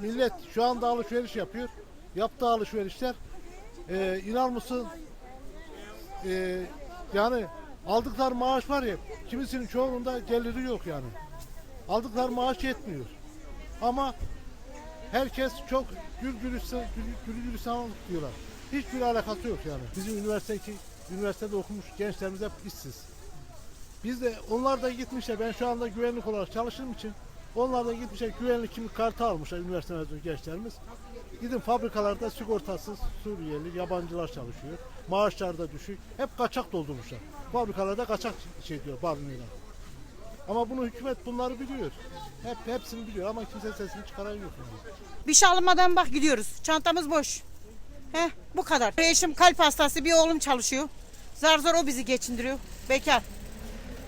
millet şu anda alışveriş yapıyor. Yaptığı alışverişler e, inan mısın e, yani aldıkları maaş var ya kimisinin çoğunun geliri yok yani. Aldıkları maaş yetmiyor. Ama herkes çok gül gülüsten gül, gül gülistanlık diyorlar. Hiçbir alakası yok yani. Bizim üniversitedeki üniversitede okumuş gençlerimiz hep işsiz. Biz de onlar da gitmişler. Ben şu anda güvenlik olarak çalıştığım için onlar da gitmişler güvenlik kimlik kartı almışlar üniversite mezunu gençlerimiz. Gidin fabrikalarda sigortasız Suriyeli, yabancılar çalışıyor. Maaşlar da düşük. Hep kaçak doldurmuşlar. Fabrikalarda kaçak şey diyor, barınıyorlar. Ama bunu hükümet bunları biliyor. Hep hepsini biliyor ama kimse sesini çıkaran yok. Bir şey almadan bak gidiyoruz. Çantamız boş. Heh, bu kadar. Eşim kalp hastası, bir oğlum çalışıyor. Zar zor o bizi geçindiriyor. Bekar.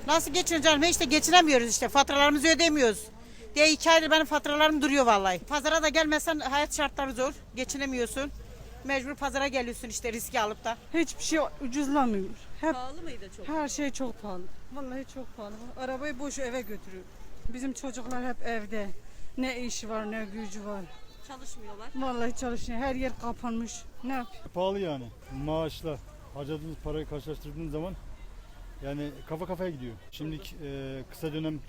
Nasıl canım? İşte geçinemiyoruz işte. Faturalarımızı ödemiyoruz. Diye iki aydır benim faturalarım duruyor vallahi. Pazara da gelmezsen hayat şartları zor. Geçinemiyorsun. Mecbur pazara geliyorsun işte riski alıp da. Hiçbir şey ucuzlamıyor. Hep Pahalı mıydı çok? her şey çok pahalı. Vallahi çok pahalı. Arabayı boş eve götürüyor. Bizim çocuklar hep evde. Ne iş var ne gücü var. Çalışmıyorlar. Vallahi çalışıyor. Her yer kapanmış. Ne yapıyor? Pahalı yani. Maaşla harcadığınız parayı karşılaştırdığınız zaman yani kafa kafaya gidiyor. Şimdi e, kısa dönem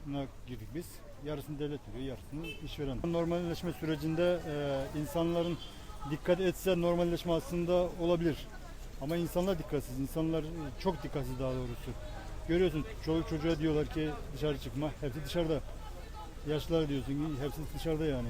çalışmasına girdik biz. Yarısını devlet veriyor, yarısını işveren. Normalleşme sürecinde e, insanların dikkat etse normalleşme aslında olabilir. Ama insanlar dikkatsiz. İnsanlar e, çok dikkatsiz daha doğrusu. Görüyorsun çoluk çocuğa diyorlar ki dışarı çıkma. Hepsi dışarıda. Yaşlılar diyorsun hepsi dışarıda yani.